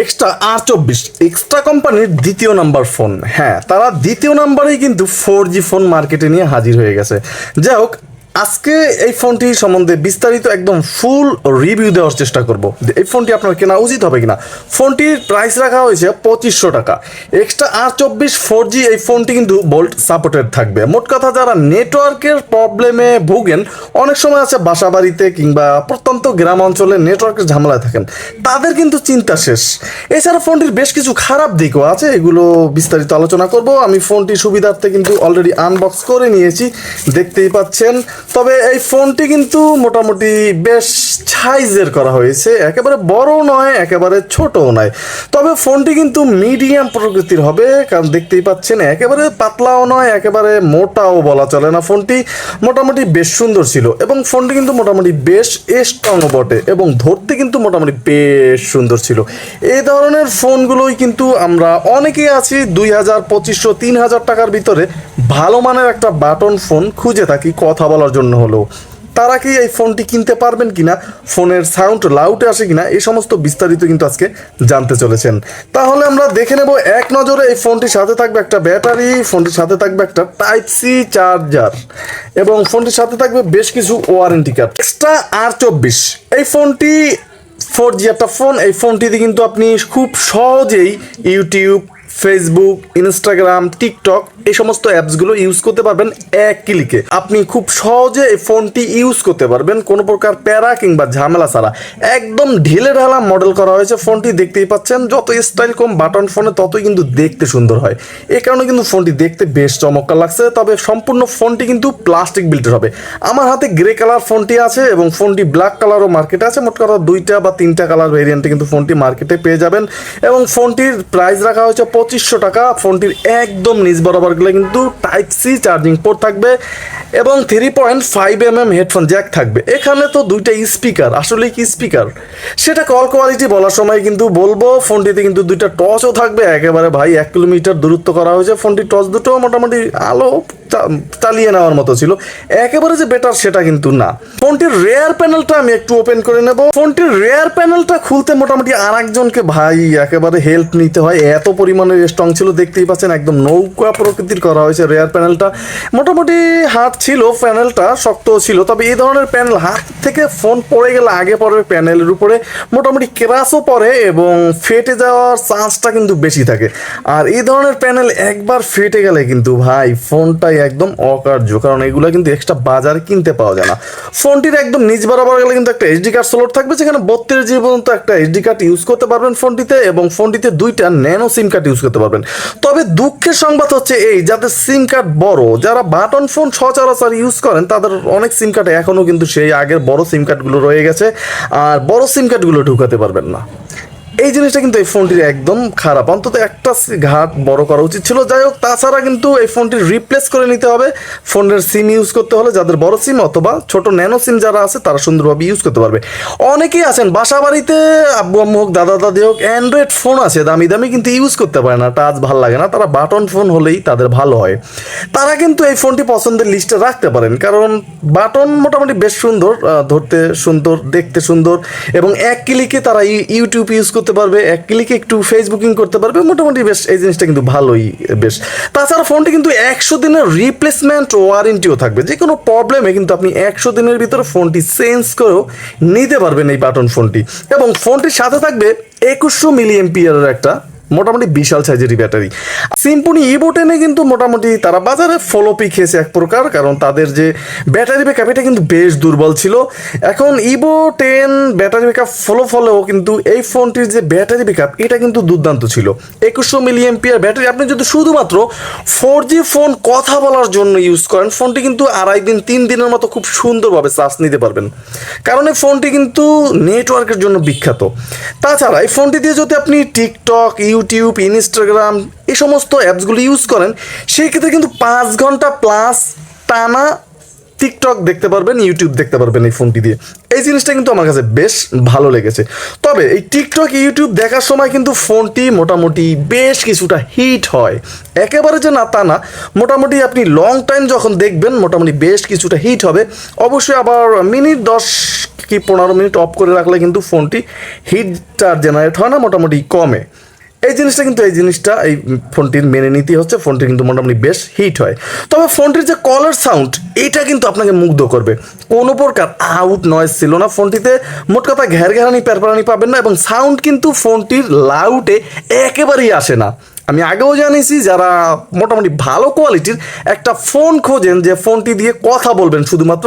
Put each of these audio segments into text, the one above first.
Extra আর চব্বিশ। Extra কোম্পানির দ্বিতীয় নাম্বার ফোন হ্যাঁ তারা দ্বিতীয় নাম্বারেই কিন্তু ফোর জি ফোন মার্কেটে নিয়ে হাজির হয়ে গেছে। যাই হোক আজকে এই ফোনটি সম্বন্ধে বিস্তারিত একদম ফুল রিভিউ দেওয়ার চেষ্টা করব। এই ফোনটি আপনার কেনা উচিত হবে কিনা? ফোনটির প্রাইস রাখা হয়েছে পঁচিশশো টাকা। এক্সট্রা আর চব্বিশ ফোর জি এই ফোনটি কিন্তু বোল্ট সাপোর্টেড থাকবে। মোট কথা, যারা নেটওয়ার্কের প্রবলেমে ভুগেন, অনেক সময় আছে বাসা বাড়িতে কিংবা প্রত্যন্ত গ্রাম অঞ্চলে নেটওয়ার্কের ঝামেলায় থাকেন, তাদের কিন্তু চিন্তা শেষ। এছাড়া ফোনটির বেশ কিছু খারাপ দিকও আছে, এগুলো বিস্তারিত আলোচনা করব। আমি ফোনটি সুবিধার্থে কিন্তু অলরেডি আনবক্স করে নিয়েছি। দেখতেই পাচ্ছেন তবে এই ফোনটি কিন্তু মোটামুটি বেশ সাইজের করা হয়েছে। একেবারে বড় নয়, একেবারে ছোটও নয়। তবে ফোনটি কিন্তু মিডিয়াম প্রকৃতির হবে, কারণ দেখতেই পাচ্ছেন, একেবারে পাতলাও নয়, একেবারে মোটাও বলা চলে না ফোনটি। মোটামুটি বেশ সুন্দর ছিল এবং ফোনটি কিন্তু মোটামুটি বেশ স্ট্রং বটে এবং ধরতে কিন্তু মোটামুটি বেশ সুন্দর ছিল। এই ধরনের ফোনগুলোই কিন্তু আমরা অনেকেই আছি, দুই হাজার, পঁচিশশো, তিন হাজার টাকার ভিতরে ভালো মানের একটা বাটন ফোন খুঁজে থাকি, কথা বলার জন্য হলেও তারা কি এই ফোনটি কিনতে পারবেন কিনা, ফোনের সাউন্ড লাউটে আসে কিনা, এই সমস্ত বিস্তারিত কিন্তু আজকে জানতে চলেছেন। তাহলে আমরা দেখে নেব এক নজরে এই ফোনটির সাথে থাকবে একটা ব্যাটারি, ফোনটির সাথে থাকবে একটা টাইপ সি চার্জার, এবং ফোনটির সাথে থাকবে বেশ কিছু ওয়ারেন্টি কার্ড এক্সট্রা আর চব্বিশ। এই ফোনটি ফোর জি একটা ফোন এই ফোনটিতে কিন্তু আপনি খুব সহজেই ইউটিউব ফেসবুক ইনস্টাগ্রাম টিকটক এই সমস্ত অ্যাপসগুলো ইউজ করতে পারবেন এক ক্লিকে আপনি খুব সহজে এই ফোনটি ইউজ করতে পারবেন, কোনো প্রকার প্যারা কিংবা ঝামেলা ছাড়া। একদম ঢিলে ঢালা মডেল করা হয়েছে ফোনটি দেখতেই পাচ্ছেন, যত স্টাইল কম বাটন ফোনে ততই কিন্তু দেখতে সুন্দর হয়। এ কারণে কিন্তু ফোনটি দেখতে বেশ চমৎকার লাগছে, তবে সম্পূর্ণ ফোনটি কিন্তু প্লাস্টিক বিল্টের হবে। আমার হাতে গ্রে কালার ফোনটি আছে এবং ফোনটি ব্ল্যাক কালারও মার্কেটে আছে, মোট কথা দুইটা বা তিনটা কালার ভেরিয়েন্টে কিন্তু ফোনটি মার্কেটে পেয়ে যাবেন। এবং ফোনটির প্রাইস রাখা হয়েছে পঁচিশশো টাকা, ফোনটির একদম নিজ বরাবর গেলে কিন্তু টাইপ সি চার্জিং পোর্ট থাকবে এবং three point five M M headphone jack থাকবে। এখানে তো দুইটা স্পিকার আসলে কি স্পিকার সেটা কল কোয়ালিটি বলার সময় কিন্তু বলব, ফোনটিতে কিন্তু দুইটা টর্চও থাকবে। একেবারে ভাই, এক কিলোমিটার দূরত্ব করা হয়েছে, ফোনটির টর্চ দুটো মোটামুটি আলো চালিয়ে নেওয়ার মতো ছিল। একেবারে যে বেটার সেটা কিন্তু না। ফোনটির রেয়ার প্যানেলটা আমি একটু ওপেন করে নেব। ফোনটির রেয়ার প্যানেলটা খুলতে মোটামুটি আর একজনকে ভাই একেবারে হেল্প নিতে হয়। এত পরিমাণে স্ট্রং ছিল, দেখতেই পাচ্ছেন একদম নৌকা প্রকৃতির করা হয়েছে রেয়ার প্যানেলটা মোটামুটি হাত ছিল প্যানেলটা শক্ত ছিল। তবে এই ধরনের প্যানেল হাত থেকে ফোন পড়ে গেলে আগে পড়বে প্যানেলের উপরে মোটামুটি ক্রাশও পড়ে এবং ফেটে যাওয়ার চান্সটা কিন্তু বেশি থাকে। আর এই ধরনের প্যানেল একবার ফেটে গেলে কিন্তু ভাই ফোনটাই একদম অকার্য, কারণ এগুলো কিন্তু এক্সট্রা বাজারে কিনতে পাওয়া যায় না। ফোনটির একদম নিজ বরাবর গেলে কিন্তু একটা এইচডি কার্ড স্লট থাকবে, যেখানে বত্রিশ জিবি পর্যন্ত একটা এইচডি কার্ড ইউজ করতে পারবেন ফোনটিতে এবং ফোনটিতে দুইটা ন্যানো সিম কার্ড ইউজ করতে পারবেন। তবে দুঃখের সংবাদ হচ্ছে এই, যাদের সিম কার্ড বড়, যারা বাটন ফোন সচরাচর ইউজ করেন, তাদের অনেক সিম কার্ড এখনও কিন্তু সেই আগের বড় সিম কার্ডগুলো রয়ে গেছে, আর বড় সিম কার্ডগুলো ঢুকাতে পারবেন না। এই জিনিসটা কিন্তু এই ফোনটির একদম খারাপ। অন্তত একটা ঘাট বড় করা উচিত ছিল। যাই হোক, তাছাড়া কিন্তু এই ফোনটি রিপ্লেস করে নিতে হবে। ফোনের সিম ইউজ করতে হলে যাদের বড় সিম অথবা ছোট ন্যানো সিম যারা আছে, তারা সুন্দরভাবে ইউজ করতে পারবে। অনেকেই আছেন বাসা বাড়িতে আব্বু আম্মু হোক, দাদা দাদি হোক অ্যান্ড্রয়েড ফোন আছে, দামি দামি কিন্তু ইউজ করতে পারে না টাচ ভালো লাগে না। তারা বাটন ফোন হলেই তাদের ভালো হয়। তারা কিন্তু এই ফোনটি পছন্দের লিস্টে রাখতে পারেন। কারণ বাটন মোটামুটি বেশ সুন্দর ধরতে সুন্দর, দেখতে সুন্দর এবং এক ক্লিকে তারা ইউ- ইউটিউব ইউজ করতে পারবে, এক ক্লিকে একটু ফেসবুকিং করতে পারবে, মোটামুটি বেশ, এই জিনিসটা কিন্তু ভালোই, বেশ। তাছাড়া ফোনটি কিন্তু একশো দিনের রিপ্লেসমেন্ট ওয়ারেন্টিও থাকবে। যে কোনো প্রবলেমে কিন্তু আপনি একশো দিনের ভিতরে ফোনটি চেঞ্জ করেও নিতে পারবেন এই বাটন ফোনটি এবং ফোনটির সাথে থাকবে একুশশো মিলি এমপিয়ারের একটা মোটামুটি বিশাল সাইজেরই ব্যাটারি সিম্পনি ইভো টেনে কিন্তু মোটামুটি তারা বাজারে ফলোপি খেয়েছে এক প্রকার, কারণ তাদের যে ব্যাটারি ব্যাকআপ এটা কিন্তু বেশ দুর্বল ছিল। এখন ইভো টেন ব্যাটারি ব্যাকআপ ফলো ফলেও কিন্তু এই ফোনটির যে ব্যাটারি ব্যাকআপ এটা কিন্তু দুর্দান্ত ছিল। একুশশো মিলি এমপিয়ার ব্যাটারি আপনি যদি শুধুমাত্র ফোর জি ফোন কথা বলার জন্য ইউজ করেন ফোনটি কিন্তু আড়াই দিন, তিন দিনের মতো খুব সুন্দরভাবে চার্জ নিতে পারবেন। কারণ এই ফোনটি কিন্তু নেটওয়ার্কের জন্য বিখ্যাত। তাছাড়া এই ফোনটি দিয়ে যদি আপনি টিকটক ইউটিউব, ইনস্টাগ্রাম, এই সমস্ত অ্যাপসগুলো ইউজ করেন, সেই ক্ষেত্রে কিন্তু পাঁচ ঘণ্টা প্লাস টানা টিকটক দেখতে পারবেন ইউটিউব দেখতে পারবেন এই ফোনটি দিয়ে। এই জিনিসটা কিন্তু আমার কাছে বেশ ভালো লেগেছে। তবে এই টিকটক ইউটিউব দেখার সময় কিন্তু ফোনটি মোটামুটি বেশ কিছুটা হিট হয়। একেবারে যে না তা না, মোটামুটি আপনি লং টাইম যখন দেখবেন, মোটামুটি বেশ কিছুটা হিট হবে। অবশ্যই আবার মিনিট দশ কি পনেরো মিনিট অফ করে রাখলে কিন্তু ফোনটি হিটটা জেনারেট হয় না, মোটামুটি কমে। এই জিনিসটা কিন্তু, এই জিনিসটা, এই ফোনটির মেনে নিতেই হচ্ছে, ফোনটি কিন্তু মোটামুটি বেশ হিট হয়। তবে ফোনটির যে কলার সাউন্ড, এটা কিন্তু আপনাকে মুগ্ধ করবে। কোনো প্রকার আউট নয়েজ ছিল না ফোনটিতে। মোট কথা, ঘের ঘেরানি প্যারপারানি পাবেন না এবং সাউন্ড কিন্তু ফোনটির লাউটে একেবারেই আসে না। আমি আগেও জানিয়েছি যারা মোটামুটি ভালো কোয়ালিটির একটা ফোন খোঁজেন, যে ফোনটি দিয়ে কথা বলবেন শুধুমাত্র,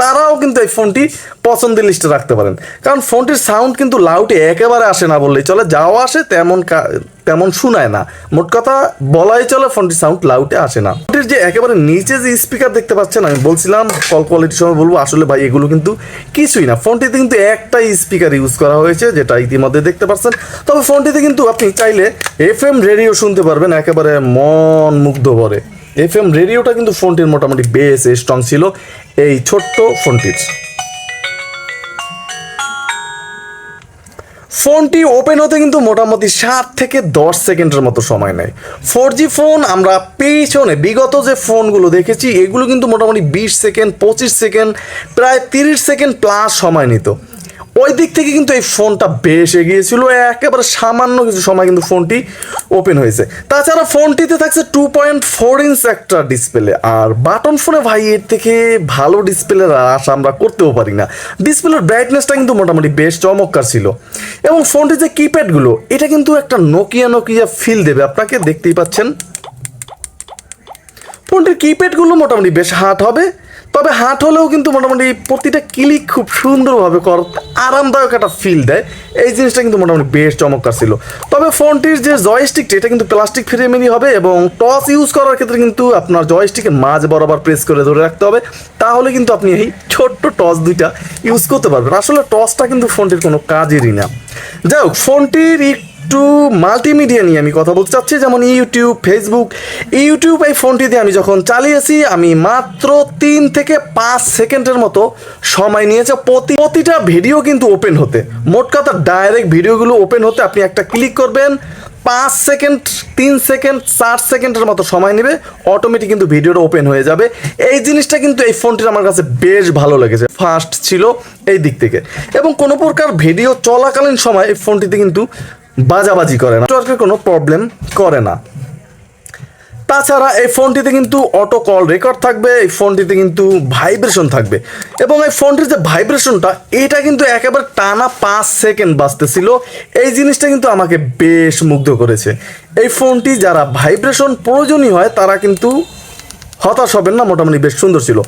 তারাও কিন্তু এই ফোনটি পছন্দের লিস্টে রাখতে পারেন। কারণ ফোনটির সাউন্ড কিন্তু লাউটে একেবারে আসে না বললেই চলে, যাও আসে তেমন তেমন শোনায় না। মোট কথা, বলাই চলে ফোনটির সাউন্ড লাউটে আসে না। ফোনটির যে একেবারে নিচে যে স্পিকার দেখতে পাচ্ছেন, আমি বলছিলাম কল কোয়ালিটির সময় বলব, আসলে ভাই, এগুলো কিন্তু কিছুই না। ফোনটিতে কিন্তু একটাই স্পিকার ইউজ করা হয়েছে, যেটা ইতিমধ্যে দেখতে পাচ্ছেন। তবে ফোনটিতে কিন্তু আপনি চাইলে এফ এম রেডিও শুনতে পারবেন, একেবারে মন মুগ্ধ করে এফ এম রেডিওটা কিন্তু ফোনটির মোটামুটি বেশ স্ট্রং ছিল, এই ছোট্ট ফোনটির। ফোনটি ওপেন হতে কিন্তু মোটামুটি সাত থেকে দশ সেকেন্ডের মতো সময় নেয়। ফোর জি ফোন আমরা পেছনে বিগত যে ফোনগুলো দেখেছি, এগুলো কিন্তু মোটামুটি বিশ সেকেন্ড, পঁচিশ সেকেন্ড, প্রায় তিরিশ সেকেন্ড প্লাস সময় নিত। ওই দিক থেকে কিন্তু এই ফোনটা বেশ এগিয়েছিল একেবারে সামান্য কিছু সময় কিন্তু ফোনটি ওপেন হয়েছে। তাছাড়া ফোনটিতে থাকছে টু পয়েন্ট ফোর ইঞ্চ একটা ডিসপ্লে আর বাটন ফোনে ভাই, এর থেকে ভালো ডিসপ্লের আশা আমরা করতেও পারি না। ডিসপ্লের ব্রাইটনেসটা কিন্তু মোটামুটি বেশ চমৎকার ছিল। এবং ফোনটির যে কিপ্যাডগুলো এটা কিন্তু একটা নোকিয়া নোকিয়া ফিল দেবে। আপনাকে দেখতেই পাচ্ছেন। ফোনটির কিপ্যাডগুলো মোটামুটি বেশ হাট হবে, তবে হাট হলেও কিন্তু মোটামুটি প্রতিটা ক্লিক খুব সুন্দরভাবে কর, আরামদায়ক একটা ফিল দেয়। এই জিনিসটা কিন্তু মোটামুটি বেশ চমৎকার ছিল। তবে ফোনটির যে জয়স্টিকটা এটা কিন্তু প্লাস্টিক ফ্রেমেরই হবে এবং টস ইউজ করার ক্ষেত্রে কিন্তু আপনার জয়স্টিকের মাঝ বরাবর প্রেস করে ধরে রাখতে হবে। তাহলে কিন্তু আপনি এই ছোট্ট টস দুইটা ইউজ করতে পারবেন। আসলে টসটা কিন্তু ফোনটির কোনো কাজেরই না। যাই হোক, ফোনটির একটু মাল্টিমিডিয়া নিয়ে আমি কথা বলতে চাচ্ছি, যেমন ইউটিউব ফেসবুক ইউটিউব এই ফোনটিতে আমি যখন চালিয়েছি, আমি মাত্র তিন থেকে পাঁচ সেকেন্ডের মতো সময় নিয়েছে। প্রতি প্রতিটা ভিডিও কিন্তু ওপেন হতে। মোট কথা ডাইরেক্ট ভিডিওগুলো ওপেন হতে আপনি একটা ক্লিক করবেন, পাঁচ সেকেন্ড, তিন সেকেন্ড, চার সেকেন্ডের মতো সময় নেবে অটোমেটিক কিন্তু ভিডিওটা ওপেন হয়ে যাবে। এই জিনিসটা কিন্তু এই ফোনটির আমার কাছে বেশ ভালো লেগেছে। ফার্স্ট ছিল এই দিক থেকে। এবং কোনো প্রকার ভিডিও চলাকালীন সময় এই ফোনটিতে কিন্তু বাজাবাজি করে না। নেটওয়ার্কের কোনো প্রবলেম করে না। তাছাড়া এই ফোনটিতে কিন্তু অটো কল রেকর্ড থাকবে, এই ফোনটিতে কিন্তু ভাইব্রেশন থাকবে। এবং এই ফোনটির যে ভাইব্রেশনটা এটা কিন্তু একেবারে টানা পাঁচ সেকেন্ড বাজতেছিল। এই জিনিসটা কিন্তু আমাকে বেশ মুগ্ধ করেছে। এই ফোনটি যারা ভাইব্রেশন প্রয়োজনীয় হয়, তারা কিন্তু হতাশ হবেন না, মোটামুটি বেশ সুন্দর ছিল।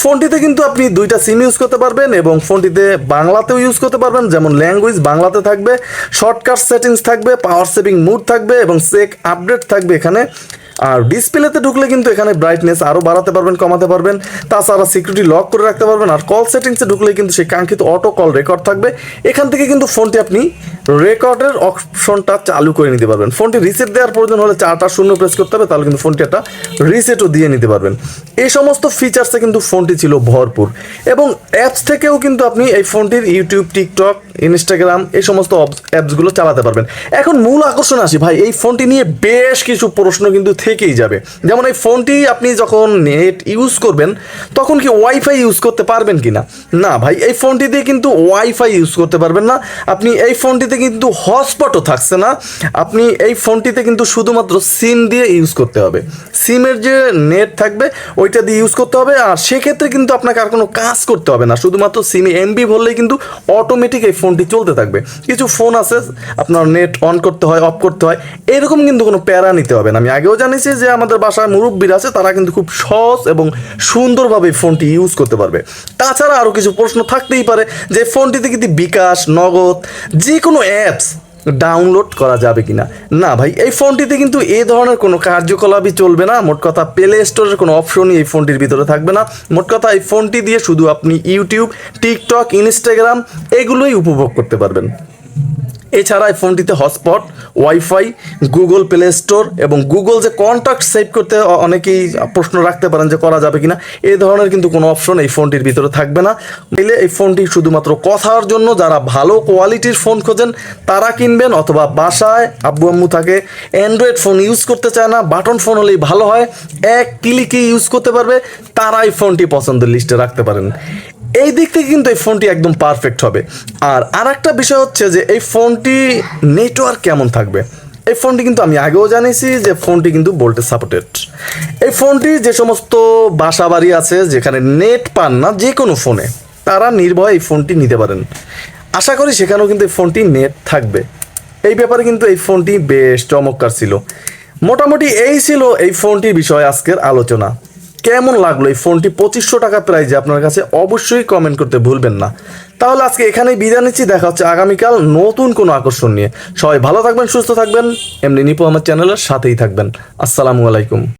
ফোনটিতে কিন্তু আপনি দুইটা সিম ইউজ করতে পারবেন এবং ফোনটিতে বাংলাতেও ইউজ করতে পারবেন, যেমন ল্যাঙ্গুয়েজ বাংলাতে থাকবে শর্টকাট সেটিংস থাকবে পাওয়ার সেভিং মুড থাকবে এবং সেক আপডেট থাকবে এখানে। আর ডিসপ্লেতে ঢুকলে কিন্তু এখানে ব্রাইটনেস আরও বাড়াতে পারবেন, কমাতে পারবেন। তাছাড়া সিকিউরিটি লক করে রাখতে পারবেন আর কল সেটিংসে ঢুকলে কিন্তু সেই কাঙ্ক্ষিত অটো কল রেকর্ড থাকবে। এখান থেকে কিন্তু ফোনটি আপনি রেকর্ডের অপশনটা চালু করে নিতে পারবেন। ফোনটি রিসেট দেওয়ার প্রয়োজন হলে চারটা শূন্য প্রেস করতে হবে, তাহলে কিন্তু ফোনটি একটা রিসেটও দিয়ে নিতে পারবেন। এই সমস্ত ফিচার্সে কিন্তু ফোনটি ছিল ভরপুর এবং অ্যাপস থেকেও কিন্তু আপনি এই ফোনটির ইউটিউব টিকটক ইনস্টাগ্রাম এই সমস্ত অ্যাপসগুলো চালাতে পারবেন। এখন মূল আকর্ষণ আসি, ভাই, এই ফোনটি নিয়ে বেশ কিছু প্রশ্ন কিন্তু থেকেই যাবে। যেমন এই ফোনটি আপনি যখন নেট ইউজ করবেন, তখন কি ওয়াইফাই ইউজ করতে পারবেন কি না না ভাই, এই ফোনটি দিয়ে কিন্তু ওয়াইফাই ইউজ করতে পারবেন না। আপনি এই ফোনটিতে কিন্তু হটস্পটও থাকছে না। আপনি এই ফোনটিতে কিন্তু শুধুমাত্র সিম দিয়ে ইউজ করতে হবে। সিমের যে নেট থাকবে, ওইটা দিয়ে ইউজ করতে হবে। আর সেক্ষেত্রে কিন্তু আপনাকে আর কোনো কাজ করতে হবে না। শুধুমাত্র সিমে এমবি ভরলেই কিন্তু অটোমেটিক এই ফোনটি চলতে থাকবে। কিছু ফোন আছে, আপনার নেট অন করতে হয় অফ করতে হয়। এরকম কিন্তু কোনো প্যারা নিতে হবে না। আমি আগেও জানিয়েছি যে আমাদের বাসায় মুরব্বীরা আছে, তারা কিন্তু খুব সহজ এবং সুন্দরভাবে ফোনটি ইউজ করতে পারবে। তাছাড়া আরও কিছু প্রশ্ন থাকতেই পারে যে ফোনটিতে কিন্তু বিকাশ, নগদ যে কোনো অ্যাপস ডাউনলোড করা যাবে কিনা। না ভাই, এই ফোনটিতে কিন্তু এ ধরনের কোনো কার্যকলাপই চলবে না। মোট কথা প্লে স্টোরের কোনো অপশনই এই ফোনটির ভিতরে থাকবে না। মোট কথা এই ফোনটি দিয়ে শুধু আপনি ইউটিউব টিকটক ইনস্টাগ্রাম এগুলোই উপভোগ করতে পারবেন। এছাড়া এই ফোনটিতে hotspot, wifi, Google Play Store এবং গুগল যে কন্ট্যাক্ট সেভ করতে অনেকেই প্রশ্ন রাখতে পারেন যে করা যাবে কিনা। এই ধরনের কিন্তু কোনো অপশন এই ফোনটির ভিতরে থাকবে না। নিলে এই ফোনটি শুধুমাত্র কথার জন্য যারা ভালো কোয়ালিটির ফোন খোঁজেন, তারা কিনবেন অথবা বাসায় আব্বু আম্মু থাকে, অ্যান্ড্রয়েড ফোন ইউজ করতে চায় না, বাটন ফোন হলেই ভালো হয়, এক ক্লিকে ইউজ করতে পারবে, তারাই ফোনটি পছন্দের লিস্টে রাখতে পারেন। এই দিক থেকে কিন্তু এই ফোনটি একদম পারফেক্ট হবে। আর আর একটা বিষয় হচ্ছে যে এই ফোনটি নেটওয়ার্ক কেমন থাকবে? এই ফোনটি কিন্তু আমি আগেও জানিয়েছি যে ফোনটি কিন্তু ভোল্টেজ সাপোর্টেড এই ফোনটি যে সমস্ত বাসা বাড়ি আছে, যেখানে নেট পান না যে কোনো ফোনে, তারা নির্ভয়ে এই ফোনটি নিতে পারেন। আশা করি সেখানেও কিন্তু এই ফোনটি নেট থাকবে। এই ব্যাপারে কিন্তু এই ফোনটি বেশ চমৎকার ছিল। মোটামুটি এই ছিল এই ফোনটির বিষয়ে আজকের আলোচনা। কেমন লাগল এই ফোনটি? পঁচিশশো টাকা প্রাইজে আপনার কাছে অবশ্যই কমেন্ট করতে ভুলবেন না। তাহলে আজকে এখানেই বিদায় নিচ্ছি, দেখা হচ্ছে আগামীকাল নতুন কোনো আকর্ষণ নিয়ে। সবাই ভালো থাকবেন, সুস্থ থাকবেন, এমনি নিপু আমার চ্যানেলের সাথেই থাকবেন। আসসালামু আলাইকুম।